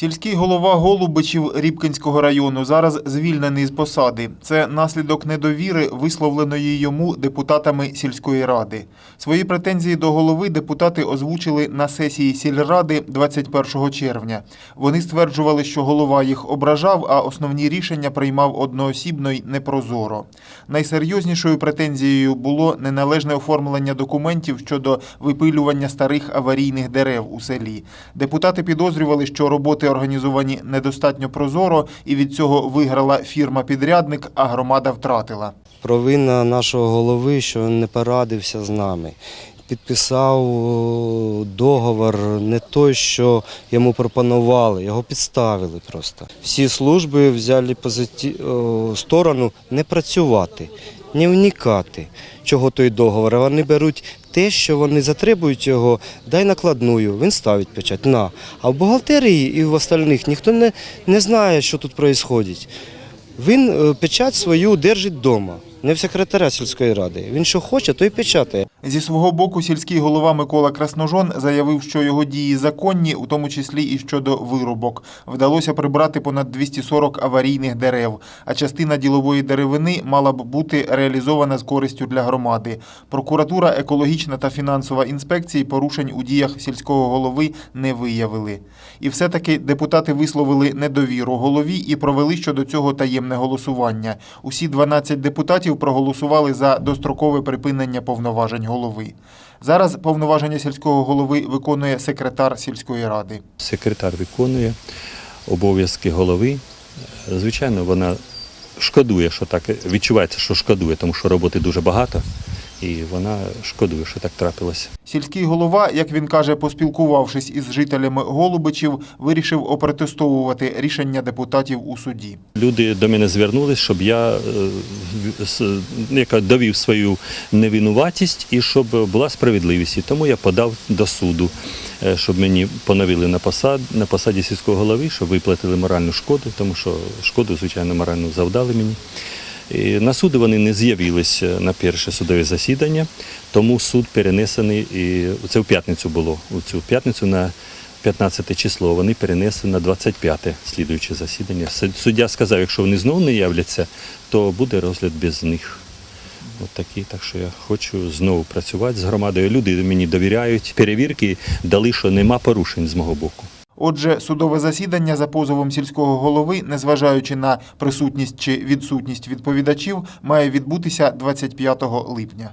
Сільський голова Голубичів Рібкінського району зараз звільнений з посади. Це наслідок недовіри, висловленої йому депутатами сільської ради. Свої претензії до голови депутати озвучили на сесії сільради 21 червня. Вони стверджували, що голова їх ображав, а основні рішення приймав одноосібно й непрозоро. Найсерйознішою претензією було неналежне оформлення документів щодо випилювання старих аварійних дерев у селі. Депутати підозрювали, що роботи організовані недостатньо прозоро, і від цього виграла фірма-підрядник, а громада втратила. Провина нашого голови, що не порадився з нами. Підписав договор не той, що йому пропонували, його підставили просто. Всі служби взяли позиті... сторону не працювати, не вникати, чого той договор. Вони беруть те, що вони затребують його, дай накладную, він ставить печать на. А в бухгалтерії і в остальних ніхто не, не знає, що тут відбувається. Він е, печать свою держить вдома, не в секретаря сільської ради. Він що хоче, то й печатає. Зі свого боку, сільський голова Микола Красножон заявив, що його дії законні, у тому числі і щодо вирубок. Вдалося прибрати понад 240 аварійних дерев, а частина ділової деревини мала б бути реалізована з користю для громади. Прокуратура, екологічна та фінансова інспекції порушень у діях сільського голови не виявили. І все-таки депутати висловили недовіру голові і провели щодо цього таємне голосування. Усі 12 депутатів проголосували за дострокове припинення повноважень голови. Зараз повноваження сільського голови виконує секретар сільської ради. Секретар виконує обов'язки голови. Звичайно, вона шкодує, що так відчувається, що шкодує, тому що роботи дуже багато, і вона шкодує, що так трапилося. Сільський голова, як він каже, поспілкувавшись із жителями Голубичів, вирішив опротестовувати рішення депутатів у суді. Люди до мене звернулись, щоб я е, яка довів свою невинуватість і щоб була справедливість. І тому я подав до суду, е, щоб мені поновили на посад, на посаді сільського голови, щоб виплатили моральну шкоду, тому що шкоду, звичайно, моральну завдали мені. На суди вони не з'явилися на перше судове засідання, тому суд перенесений, і це в п'ятницю було. У цю п'ятницю на 15 число вони перенесли на 25 те слідуюче засідання. Суддя сказав, якщо вони знову не являться, то буде розгляд без них. От такі, так що я хочу знову працювати з громадою. Люди мені довіряють. Перевірки дали, що нема порушень з мого боку. Отже, судове засідання за позовом сільського голови, незважаючи на присутність чи відсутність відповідачів, має відбутися 25 липня.